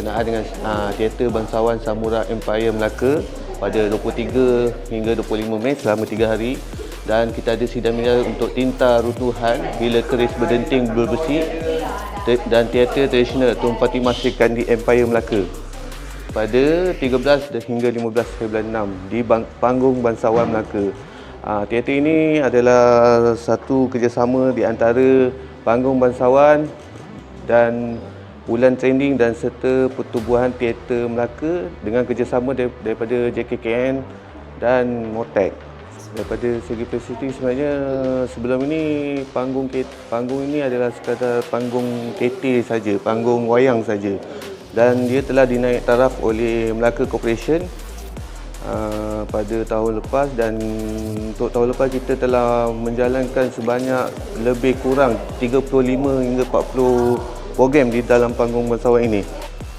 berkenaan dengan uh, teater bangsawan Samurai Empire Melaka pada 23 hingga 25 Mei selama 3 hari dan kita ada sidang media untuk tinta runtuhan bila keris berdenting berbesi dan teater tradisional Tun Fatimah Sri Kandi Empire Melaka pada 13 dan hingga 15 Februari 6 di panggung bangsawan Melaka. Uh, teater ini adalah satu kerjasama di antara panggung bangsawan dan Bulan Trending dan serta Pertubuhan Teater Melaka dengan kerjasama dar- daripada JKKN dan Motek. Daripada segi fasilitas sebenarnya sebelum ini panggung panggung ini adalah sekadar panggung teater saja, panggung wayang saja. Dan dia telah dinaik taraf oleh Melaka Corporation uh, pada tahun lepas dan untuk tahun lepas kita telah menjalankan sebanyak lebih kurang 35 hingga 40 program di dalam panggung bangsawan ini.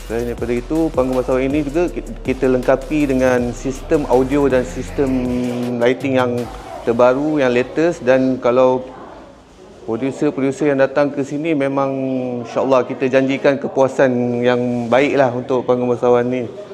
Selain daripada itu, panggung bangsawan ini juga ki- kita lengkapi dengan sistem audio dan sistem lighting yang terbaru, yang latest dan kalau produser-produser yang datang ke sini memang insyaAllah kita janjikan kepuasan yang baik lah untuk panggung bangsawan ni.